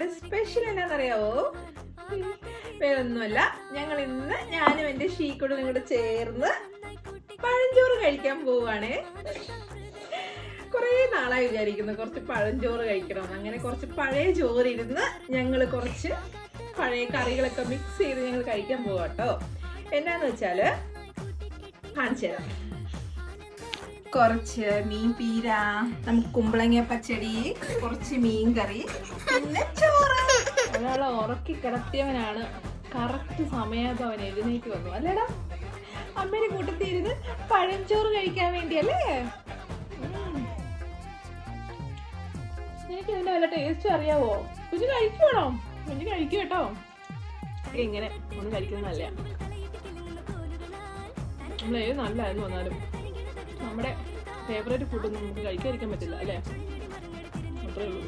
ഞങ്ങളുടെ സ്പെഷ്യൽ എന്നാണെന്നറിയാവോ വേറൊന്നുമല്ല. ഞങ്ങൾ ഇന്ന് ഞാനും എന്റെ ഷീക്കോടും കൂടെ ചേർന്ന് പഴഞ്ചോറ് കഴിക്കാൻ പോവാണ്. കുറേ നാളായി വിചാരിക്കുന്നു കുറച്ച് പഴഞ്ചോറ് കഴിക്കണം അങ്ങനെ കുറച്ച് പഴയ ചോറ് ഇരുന്ന് ഞങ്ങൾ കുറച്ച് പഴയ കറികളൊക്കെ മിക്സ് ചെയ്ത് ഞങ്ങൾ കഴിക്കാൻ പോവാട്ടോ. എന്നാന്ന് വെച്ചാൽ കാണിച്ചു തരാം കുറച്ച് മീൻ പീര നമുക്ക് കുമ്പളങ്ങ പച്ചടി കുറച്ച് മീൻ കറി പിന്നെ ചോറ്. ഒരാളെ ഉറക്കി കിടത്തിയവനാണ്. കറക്റ്റ് സമയത്ത് അവൻ എഴുന്നേറ്റ് വന്നു. അല്ലേടാ? അമ്മേനെ കൂട്ടത്തിരുന്ന് പഴഞ്ചോറ് കഴിക്കാൻ വേണ്ടി അല്ലേ എനിക്ക് ഇതിന്റെ വല്ല ടേസ്റ്റ് അറിയാവോ? കുഞ്ഞു കഴിക്കുവാണോ കുഞ്ഞു കഴിക്കും കേട്ടോ. ഇങ്ങനെ ഒന്ന് കഴിക്കുന്നത് നല്ല നമ്മളേ നല്ലതായിരുന്നു വന്നാലും. നമ്മുടെ ഫേവറേറ്റ് ഫുഡൊന്നും നമുക്ക് കഴിക്കാതിരിക്കാൻ പറ്റില്ല അല്ലേ? അത്രേ ഉള്ളൂ.